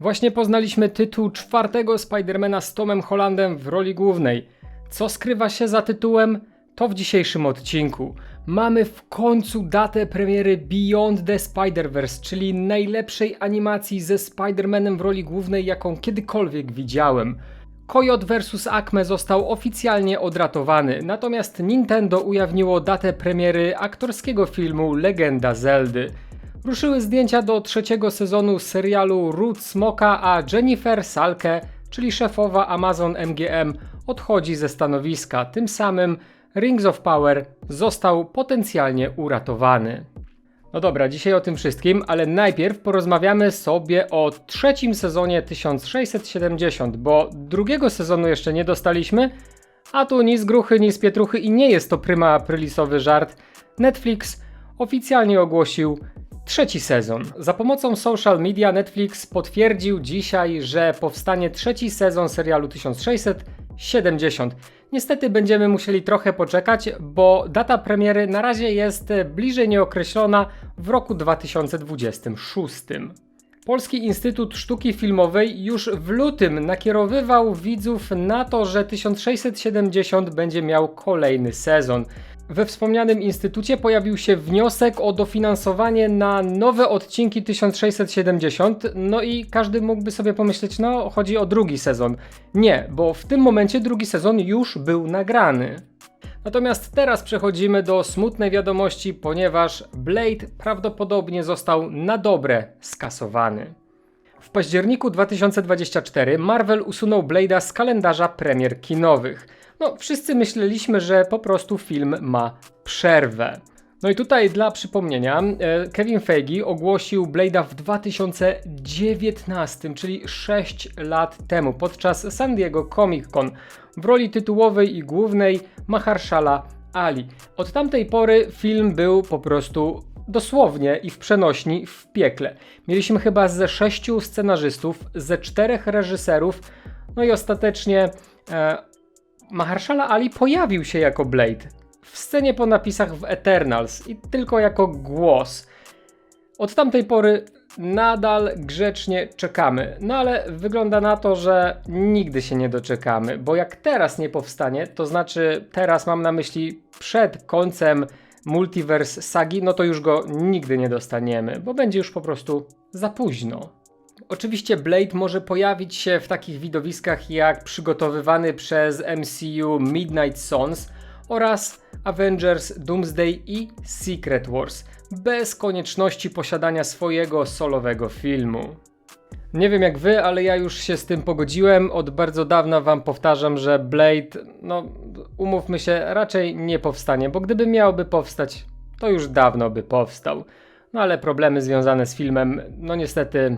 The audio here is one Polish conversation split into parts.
Właśnie poznaliśmy tytuł czwartego Spidermana z Tomem Hollandem w roli głównej. Co skrywa się za tytułem? To w dzisiejszym odcinku. Mamy w końcu datę premiery Beyond the Spider-Verse, czyli najlepszej animacji ze Spider-Manem w roli głównej, jaką kiedykolwiek widziałem. Coyote vs. Acme został oficjalnie odratowany, natomiast Nintendo ujawniło datę premiery aktorskiego filmu Legenda Zeldy. Ruszyły zdjęcia do trzeciego sezonu serialu Root Smoka, a Jennifer Salke, czyli szefowa Amazon MGM, odchodzi ze stanowiska. Tym samym Rings of Power został potencjalnie uratowany. No dobra, dzisiaj o tym wszystkim, ale najpierw porozmawiamy sobie o trzecim sezonie 1670, bo drugiego sezonu jeszcze nie dostaliśmy, a tu ni z gruchy, ni z pietruchy i nie jest to pryma aprilisowy żart. Netflix oficjalnie ogłosił trzeci sezon. Za pomocą social media Netflix potwierdził dzisiaj, że powstanie trzeci sezon serialu 1670. Niestety będziemy musieli trochę poczekać, bo data premiery na razie jest bliżej nieokreślona w roku 2026. Polski Instytut Sztuki Filmowej już w lutym nakierowywał widzów na to, że 1670 będzie miał kolejny sezon. We wspomnianym instytucie pojawił się wniosek o dofinansowanie na nowe odcinki 1670, no i każdy mógłby sobie pomyśleć, no chodzi o drugi sezon. Nie, bo w tym momencie drugi sezon już był nagrany. Natomiast teraz przechodzimy do smutnej wiadomości, ponieważ Blade prawdopodobnie został na dobre skasowany. W październiku 2024 Marvel usunął Blade'a z kalendarza premier kinowych. No, wszyscy myśleliśmy, że po prostu film ma przerwę. No i tutaj dla przypomnienia, e, Kevin Feige ogłosił Blade'a w 2019, czyli 6 lat temu, podczas San Diego Comic Con w roli tytułowej i głównej Mahershala Ali. Od tamtej pory film był po prostu dosłownie i w przenośni w piekle. Mieliśmy chyba ze sześciu scenarzystów, ze czterech reżyserów, no i ostatecznie e, Mahershala Ali pojawił się jako Blade w scenie po napisach w Eternals i tylko jako głos. Od tamtej pory nadal grzecznie czekamy, no ale wygląda na to, że nigdy się nie doczekamy, bo jak teraz nie powstanie, to znaczy teraz mam na myśli przed końcem multiverse sagi, no to już go nigdy nie dostaniemy, bo będzie już po prostu za późno. Oczywiście Blade może pojawić się w takich widowiskach jak przygotowywany przez MCU Midnight Suns oraz Avengers Doomsday i Secret Wars, bez konieczności posiadania swojego solowego filmu. Nie wiem jak wy, ale ja już się z tym pogodziłem. Od bardzo dawna wam powtarzam, że Blade, no umówmy się, raczej nie powstanie, bo gdyby miałby powstać, to już dawno by powstał. No ale problemy związane z filmem, no niestety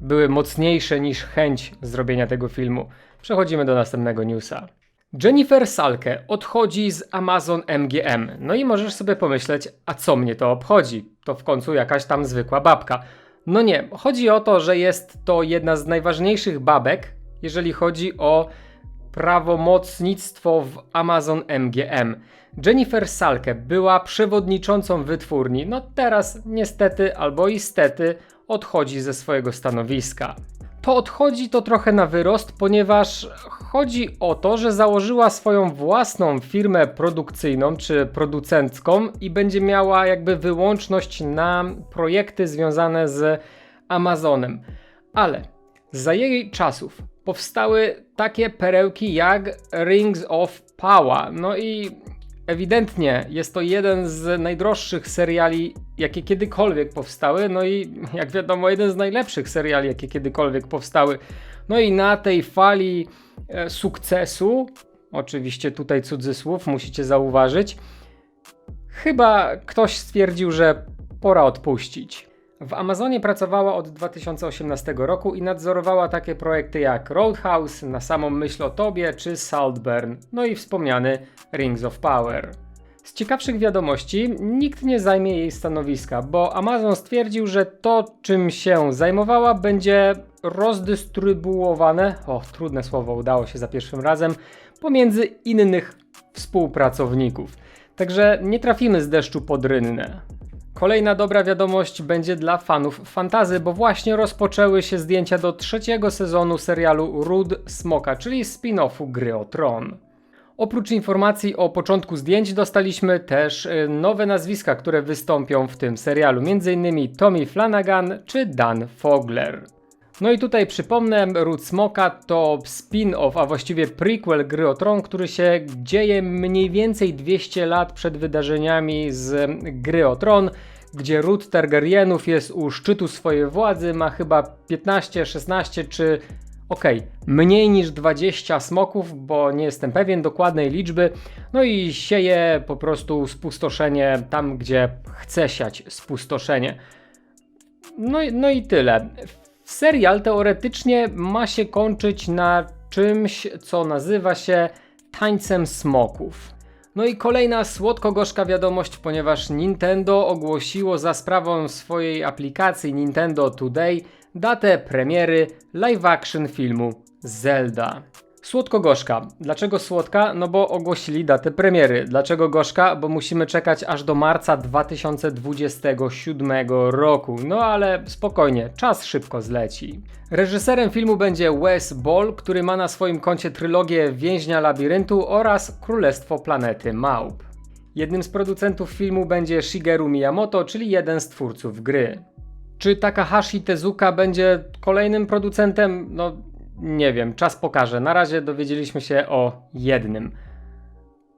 były mocniejsze niż chęć zrobienia tego filmu. Przechodzimy do następnego newsa. Jennifer Salke odchodzi z Amazon MGM. No i możesz sobie pomyśleć, a co mnie to obchodzi? To w końcu jakaś tam zwykła babka. No nie, chodzi o to, że jest to jedna z najważniejszych babek, jeżeli chodzi o prawomocnictwo w Amazon MGM. Jennifer Salke była przewodniczącą wytwórni, no teraz niestety albo istety odchodzi ze swojego stanowiska. To odchodzi to trochę na wyrost, ponieważ chodzi o to, że założyła swoją własną firmę produkcyjną czy producencką i będzie miała jakby wyłączność na projekty związane z Amazonem. Ale za jej czasów powstały takie perełki jak Rings of Power. No i ewidentnie jest to jeden z najdroższych seriali, jakie kiedykolwiek powstały. No i jak wiadomo, jeden z najlepszych seriali, jakie kiedykolwiek powstały. No i na tej fali e, sukcesu, oczywiście tutaj cudzysłów, musicie zauważyć, chyba ktoś stwierdził, że pora odpuścić. W Amazonie pracowała od 2018 roku i nadzorowała takie projekty jak Roadhouse, Na samą myśl o tobie czy Saltburn, no i wspomniany Rings of Power. Z ciekawszych wiadomości, nikt nie zajmie jej stanowiska, bo Amazon stwierdził, że to, czym się zajmowała, będzie rozdystrybuowane, o trudne słowo udało się za pierwszym razem, pomiędzy innych współpracowników. Także nie trafimy z deszczu pod rynnę. Kolejna dobra wiadomość będzie dla fanów fantazy, bo właśnie rozpoczęły się zdjęcia do trzeciego sezonu serialu Ród Smoka, czyli spin-offu Gry o Tron. Oprócz informacji o początku zdjęć dostaliśmy też y, nowe nazwiska, które wystąpią w tym serialu, m.in. Tommy Flanagan czy Dan Fogler. No i tutaj przypomnę, Ród Smoka to spin-off, a właściwie prequel Gry o Tron, który się dzieje mniej więcej 200 lat przed wydarzeniami z Gry o Tron, gdzie Ród Targaryenów jest u szczytu swojej władzy, ma chyba 15, 16 czy okej, okay, mniej niż 20 smoków, bo nie jestem pewien dokładnej liczby, no i sieje po prostu spustoszenie tam, gdzie chce siać spustoszenie. No, no i tyle. Serial teoretycznie ma się kończyć na czymś, co nazywa się tańcem smoków. No i kolejna słodko-gorzka wiadomość, ponieważ Nintendo ogłosiło za sprawą swojej aplikacji Nintendo Today datę premiery live-action filmu Zelda. Słodko-gorzka. Dlaczego słodka? No bo ogłosili datę premiery. Dlaczego gorzka? Bo musimy czekać aż do marca 2027 roku. No ale spokojnie, czas szybko zleci. Reżyserem filmu będzie Wes Ball, który ma na swoim koncie trylogię Więźnia Labiryntu oraz Królestwo Planety Małp. Jednym z producentów filmu będzie Shigeru Miyamoto, czyli jeden z twórców gry. Czy Takahashi Tezuka będzie kolejnym producentem? No nie wiem, czas pokaże. Na razie dowiedzieliśmy się o jednym.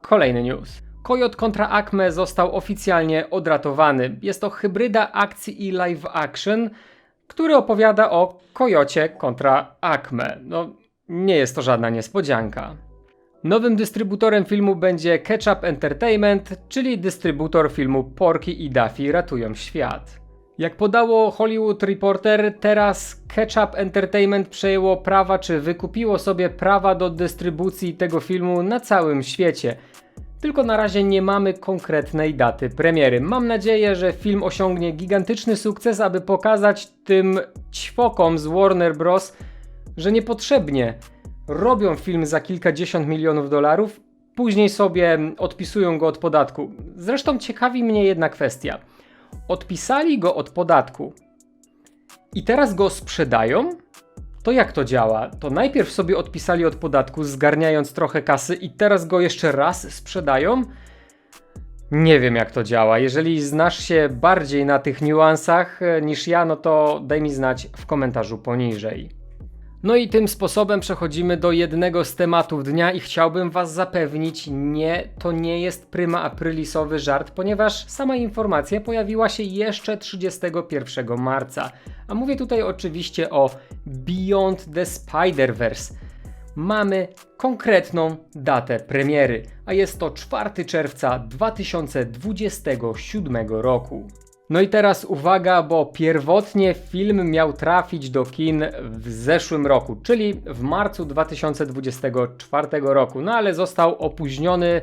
Kolejny news. Kojot kontra Acme został oficjalnie odratowany. Jest to hybryda akcji i live action, który opowiada o Kojocie kontra Acme. No, nie jest to żadna niespodzianka. Nowym dystrybutorem filmu będzie Ketchup Entertainment, czyli dystrybutor filmu Porky i Daffy ratują świat. Jak podało Hollywood Reporter, teraz Ketchup Entertainment przejęło prawa, czy wykupiło sobie prawa do dystrybucji tego filmu na całym świecie. Tylko na razie nie mamy konkretnej daty premiery. Mam nadzieję, że film osiągnie gigantyczny sukces, aby pokazać tym ćwokom z Warner Bros., że niepotrzebnie robią film za kilkadziesiąt milionów dolarów, później sobie odpisują go od podatku. Zresztą ciekawi mnie jedna kwestia odpisali go od podatku i teraz go sprzedają, to jak to działa? To najpierw sobie odpisali od podatku, zgarniając trochę kasy, i teraz go jeszcze raz sprzedają? Nie wiem jak to działa. Jeżeli znasz się bardziej na tych niuansach e, niż ja, no to daj mi znać w komentarzu poniżej. No i tym sposobem przechodzimy do jednego z tematów dnia i chciałbym Was zapewnić, nie, to nie jest pryma aprilisowy żart, ponieważ sama informacja pojawiła się jeszcze 31 marca. A mówię tutaj oczywiście o Beyond the Spider-Verse. Mamy konkretną datę premiery, a jest to 4 czerwca 2027 roku. No i teraz uwaga, bo pierwotnie film miał trafić do kin w zeszłym roku, czyli w marcu 2024 roku, no ale został opóźniony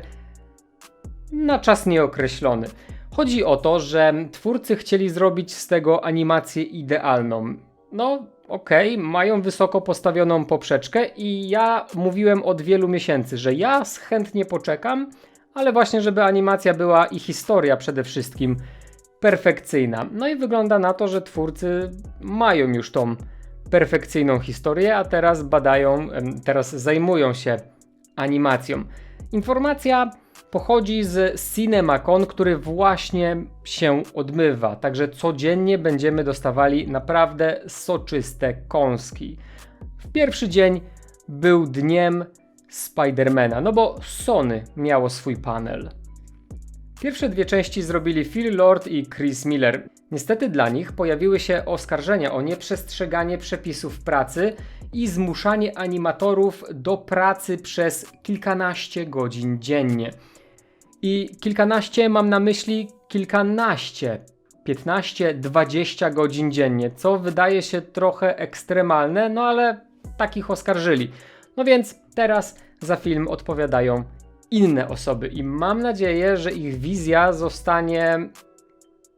na czas nieokreślony. Chodzi o to, że twórcy chcieli zrobić z tego animację idealną. No, okej, okay, mają wysoko postawioną poprzeczkę i ja mówiłem od wielu miesięcy, że ja chętnie poczekam, ale właśnie żeby animacja była i historia przede wszystkim perfekcyjna. No i wygląda na to, że twórcy mają już tą perfekcyjną historię, a teraz badają, teraz zajmują się animacją. Informacja pochodzi z CinemaCon, który właśnie się odmywa, także codziennie będziemy dostawali naprawdę soczyste kąski. W pierwszy dzień był dniem Spidermana, no bo Sony miało swój panel. Pierwsze dwie części zrobili Phil Lord i Chris Miller. Niestety dla nich pojawiły się oskarżenia o nieprzestrzeganie przepisów pracy i zmuszanie animatorów do pracy przez kilkanaście godzin dziennie. I kilkanaście mam na myśli kilkanaście, 15-20 godzin dziennie, co wydaje się trochę ekstremalne, no ale takich oskarżyli. No więc teraz za film odpowiadają inne osoby i mam nadzieję, że ich wizja zostanie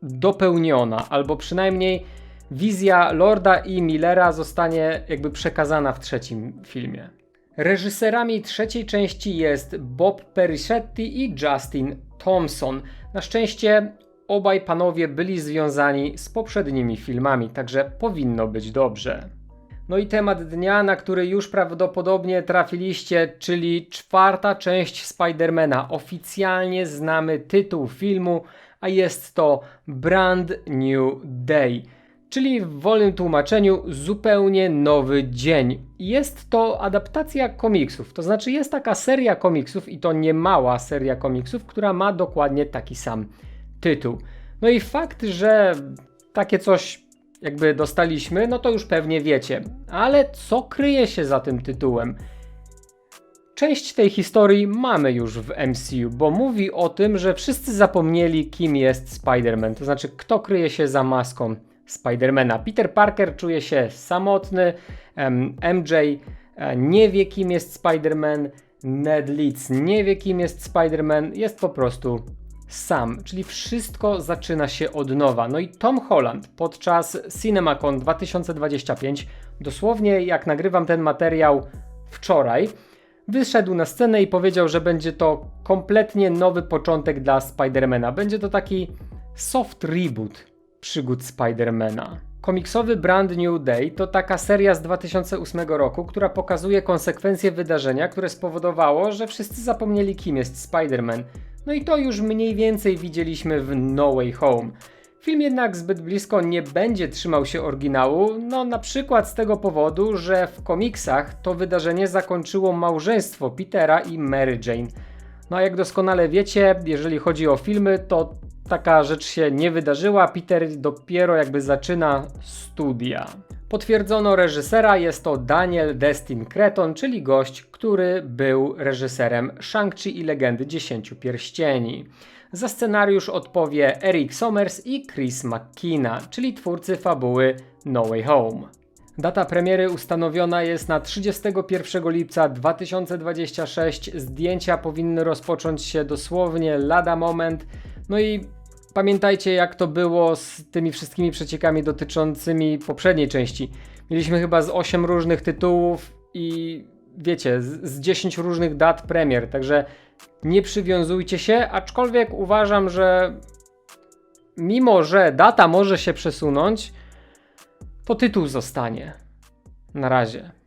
dopełniona, albo przynajmniej wizja Lorda i Millera zostanie jakby przekazana w trzecim filmie. Reżyserami trzeciej części jest Bob Perischetti i Justin Thompson. Na szczęście obaj panowie byli związani z poprzednimi filmami, także powinno być dobrze. No i temat dnia, na który już prawdopodobnie trafiliście, czyli czwarta część Spidermana. Oficjalnie znamy tytuł filmu, a jest to Brand New Day, czyli w wolnym tłumaczeniu zupełnie nowy dzień. Jest to adaptacja komiksów, to znaczy jest taka seria komiksów i to nie mała seria komiksów, która ma dokładnie taki sam tytuł. No i fakt, że takie coś jakby dostaliśmy, no to już pewnie wiecie. Ale co kryje się za tym tytułem? Część tej historii mamy już w MCU, bo mówi o tym, że wszyscy zapomnieli, kim jest Spider-Man, to znaczy kto kryje się za maską Spidermana. Peter Parker czuje się samotny, MJ e, nie wie, kim jest Spider-Man, Ned Leeds nie wie, kim jest Spider-Man, jest po prostu sam, czyli wszystko zaczyna się od nowa. No i Tom Holland podczas CinemaCon 2025, dosłownie jak nagrywam ten materiał wczoraj, wyszedł na scenę i powiedział, że będzie to kompletnie nowy początek dla Spidermana. Będzie to taki soft reboot przygód Spidermana. Komiksowy Brand New Day to taka seria z 2008 roku, która pokazuje konsekwencje wydarzenia, które spowodowało, że wszyscy zapomnieli kim jest Spider-Man. No i to już mniej więcej widzieliśmy w No Way Home. Film jednak zbyt blisko nie będzie trzymał się oryginału, no na przykład z tego powodu, że w komiksach to wydarzenie zakończyło małżeństwo Petera i Mary Jane. No a jak doskonale wiecie, jeżeli chodzi o filmy, to taka rzecz się nie wydarzyła. Peter dopiero jakby zaczyna studia. Potwierdzono reżysera, jest to Daniel Destin Creton, czyli gość, który był reżyserem Shang-Chi i Legendy Dziesięciu Pierścieni. Za scenariusz odpowie Eric Sommers i Chris McKenna, czyli twórcy fabuły No Way Home. Data premiery ustanowiona jest na 31 lipca 2026. Zdjęcia powinny rozpocząć się dosłownie lada moment. No i pamiętajcie, jak to było z tymi wszystkimi przeciekami dotyczącymi poprzedniej części. Mieliśmy chyba z 8 różnych tytułów i wiecie, z, z 10 różnych dat premier, także nie przywiązujcie się, aczkolwiek uważam, że mimo, że data może się przesunąć, to tytuł zostanie. Na razie.